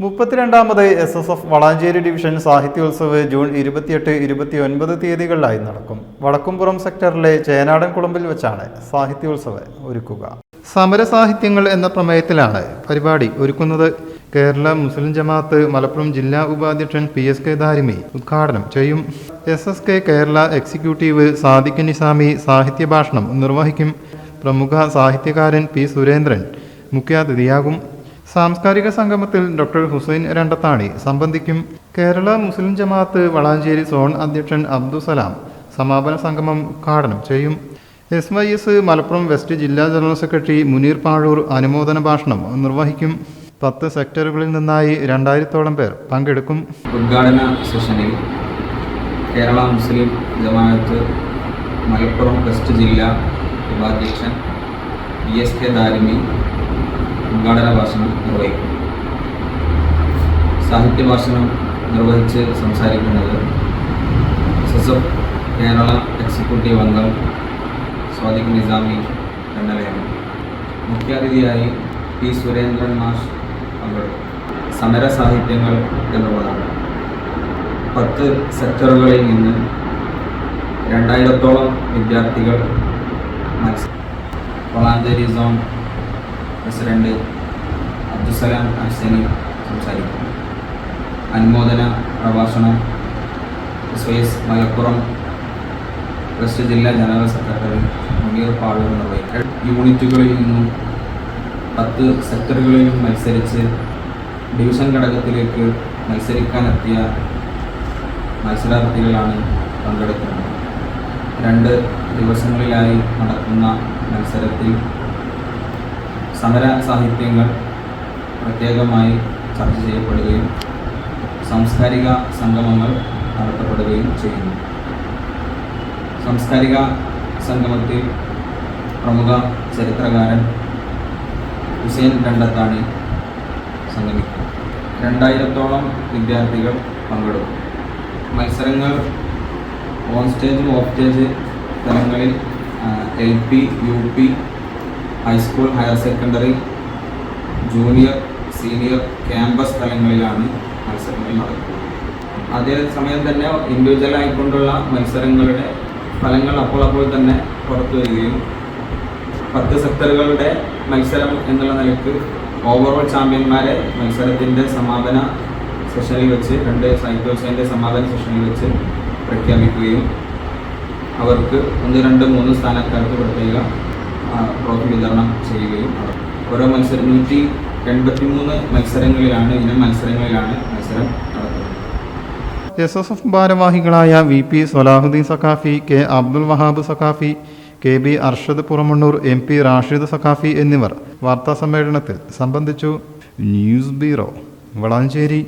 മുപ്പത്തിരണ്ടാമത് S S F Valanchery division Sahityotsav June ഇരുപത്തിയെട്ട് ഇരുപത്തിയൊൻപത് തീയതികളിലായി നടക്കും. വടക്കുംപുറം സെക്ടറിലെ ചേനാടൻ കുളമ്പിൽ വെച്ചാണ് സാഹിത്യോത്സവ് ഒരുക്കുക. സമരസാഹിത്യങ്ങൾ എന്ന പ്രമേയത്തിലാണ് പരിപാടി ഒരുക്കുന്നത്. കേരള മുസ്ലിം ജമാഅത്ത് മലപ്പുറം ജില്ലാ ഉപാധ്യക്ഷൻ പി എസ് കെ ദാരിമി ഉദ്ഘാടനം ചെയ്യും. S S K Kerala executive Sadiq Nizami സാഹിത്യ ഭാഷണം നിർവഹിക്കും. പ്രമുഖ സാഹിത്യകാരൻ പി സുരേന്ദ്രൻ മുഖ്യാതിഥിയാകും. സാംസ്കാരിക സംഗമത്തിൽ ഡോക്ടർ ഹുസൈൻ രണ്ടത്താണി സംബന്ധിക്കും. കേരള മുസ്ലിം ജമാഅത്ത് വളാഞ്ചേരി സോൺ അധ്യക്ഷൻ അബ്ദുസലാം സമാപന സംഗമം ഉദ്ഘാടനം ചെയ്യും. S Y S Malappuram west ജില്ലാ ജനറൽ സെക്രട്ടറി മുനീർ പാഴൂർ അനുമോദന ഭാഷണം നിർവഹിക്കും. പത്ത് സെക്ടറുകളിൽ നിന്നായി രണ്ടായിരത്തോളം പേർ പങ്കെടുക്കും. ഉദ്ഘാടന സെഷനിൽ കേരള മുസ്ലിം ജമാഅത്ത് മലപ്പുറം വെസ്റ്റ് ജില്ലാ ഉപാധ്യക്ഷൻ ഇ എസ് കെ ദാരിമി ഉദ്ഘാടന ഭാഷണം നിർവഹിക്കും. സാഹിത്യ ഭാഷണം നിർവഹിച്ച് സംസാരിക്കുന്നത് സസപ് കേരള എക്സിക്യൂട്ടീവ് അംഗം സ്വാദിഖ് നിസാമി എംഎൽഎയാണ് മുഖ്യാതിഥിയായി പി സുരേന്ദ്രൻ മാഷ് പങ്കെടുക്കും. സമര സാഹിത്യങ്ങൾ എന്നുള്ളതാണ്. പത്ത് സെക്ടറുകളിൽ നിന്ന് രണ്ടായിരത്തോളം വിദ്യാർത്ഥികൾ വളാഞ്ചേരി സോൺ പ്രസിഡന്റ് അബ്ദുസലാം ഹസനി സംസാരിക്കും. അനുമോദന പ്രഭാഷണം S Y S Malappuram west ജില്ലാ ജനറൽ സെക്രട്ടറി മുനീർ പാഴൂർ നിർവഹിക്കും. യൂണിറ്റുകളിൽ നിന്നും പത്ത് സെക്ടറുകളിലും മത്സരിച്ച് ഡിവിഷൻ ഘടകത്തിലേക്ക് മത്സരിക്കാനെത്തിയ മത്സരാർത്ഥികളാണ് പങ്കെടുക്കുന്നത്. രണ്ട് ദിവസങ്ങളിലായി നടക്കുന്ന മത്സരത്തിൽ സമര സാഹിത്യങ്ങൾ പ്രത്യേകമായി ചർച്ച ചെയ്യപ്പെടുകയും സാംസ്കാരിക സംഗമങ്ങൾ നടത്തപ്പെടുകയും ചെയ്യുന്നു. സാംസ്കാരിക സംഗമത്തിൽ പ്രമുഖ ചരിത്രകാരൻ ഹുസൈൻ രണ്ടത്താണി സംഗമിക്കും. രണ്ടായിരത്തോളം വിദ്യാർത്ഥികൾ പങ്കെടുക്കും. മത്സരങ്ങൾ ഓൺ സ്റ്റേജ് ഓഫ് സ്റ്റേജ് തലങ്ങളിൽ L P U P high school higher secondary junior senior campus തലങ്ങളിലാണ് മത്സരങ്ങൾ നടക്കുന്നത്. അതേ സമയം തന്നെ ഇൻഡിവിജ്വൽ ആയിക്കൊണ്ടുള്ള മത്സരങ്ങളുടെ ഫലങ്ങൾ അപ്പോൾ അപ്പോൾ തന്നെ പുറത്തു വരികയും പത്ത് സെക്ടറുകളുടെ മത്സരം എന്നുള്ള നിലയ്ക്ക് ഓവറോൾ ചാമ്പ്യന്മാരെ മത്സരത്തിന്റെ സമാപന സെഷനിൽ വെച്ച് രണ്ട് സൈക്കിൾസിന്റെ സമാപന സെഷനിൽ വെച്ച് പ്രഖ്യാപിക്കുകയും അവർക്ക് ഒന്ന് രണ്ട് മൂന്ന് സ്ഥാനക്കാർക്ക് പ്രത്യേക ട്രോഫി വിതരണം ചെയ്യുകയും. ഓരോ മത്സരം നൂറ്റി എൺപത്തി മൂന്ന് മത്സരങ്ങളിലാണ് ഇനം മത്സരങ്ങളിലാണ് മത്സരം നടത്തുന്നത് എസ് എസ് എഫ് ഭാരവാഹികളായ V P Solahuddin Saqafi K Abdul Wahab Saqafi K B Arshad Puramannur M P Rashid Saqafi എന്നിവർ വാർത്താസമ്മേളനത്തിൽ സംബന്ധിച്ചു ന്യൂസ് ബ്യൂറോ വളാഞ്ചേരി